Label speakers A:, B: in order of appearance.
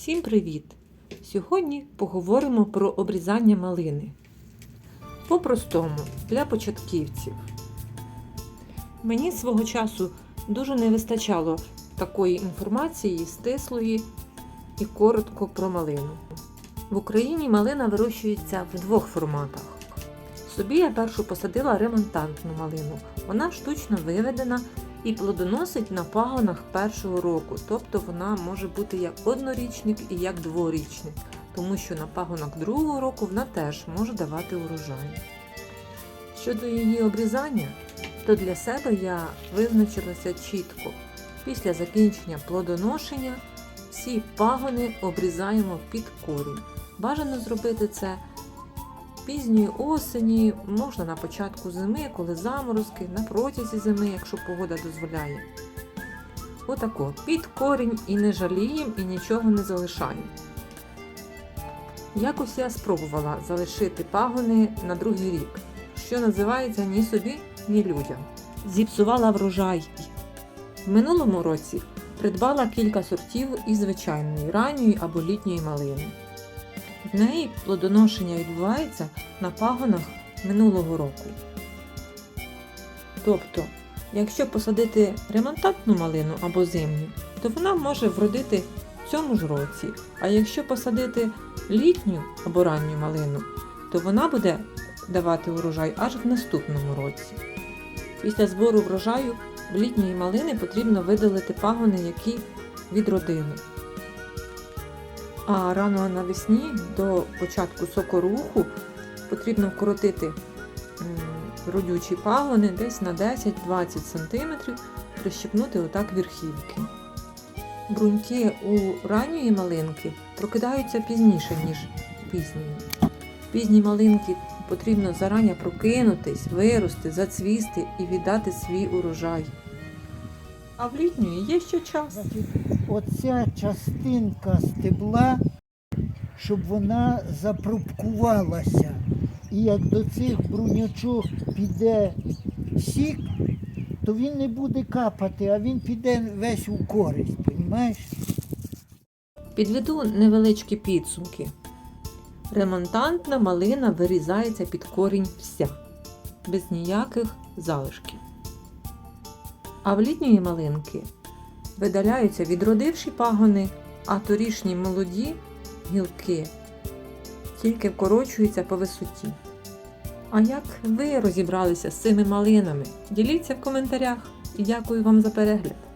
A: Всім привіт! Сьогодні поговоримо про обрізання малини. По-простому, для початківців. Мені свого часу дуже не вистачало такої інформації стислої і коротко про малину. В Україні малина вирощується в двох форматах. Собі я першу посадила ремонтантну малину. Вона штучно виведена і плодоносить на пагонах першого року, тобто вона може бути як однорічник і як дворічник, тому що на пагонах другого року вона теж може давати урожай. Щодо її обрізання, то для себе я визначилася чітко. Після закінчення плодоношення всі пагони обрізаємо під корінь. Бажано зробити це пізньої осені, можна на початку зими, коли заморозки, на протязі зими, якщо погода дозволяє. Отако, під корінь і не жаліємо, і нічого не залишаємо. Якось я спробувала залишити пагони на другий рік, що називається ні собі, ні людям. Зіпсувала врожай. В минулому році придбала кілька сортів із звичайної ранньої або літньої малини. В неї плодоношення відбувається на пагонах минулого року. Тобто, якщо посадити ремонтантну малину або зимню, то вона може вродити в цьому ж році. А якщо посадити літню або ранню малину, то вона буде давати урожай аж в наступному році. Після збору врожаю в літньої малини потрібно видалити пагони, які відродили. А рано навесні до початку сокоруху потрібно вкоротити родючі пагони десь на 10-20 см, прищепнути отак верхівки. Бруньки у ранньої малинки прокидаються пізніше, ніж пізньої. Пізні малинки потрібно зарані прокинутись, вирости, зацвісти і віддати свій урожай. А в літньої є ще час.
B: Оця частинка стебла, щоб вона запрубкувалася. І як до цих бруньочок піде сік, то він не буде капати, а він піде весь у користь, розумієш?
A: Підведу невеличкі підсумки. Ремонтантна малина вирізається під корінь вся, без ніяких залишків. А в літньої малинки видаляються відродивші пагони, а торішні молоді гілки тільки вкорочуються по висоті. А як ви розібралися з цими малинами? Діліться в коментарях і дякую вам за перегляд!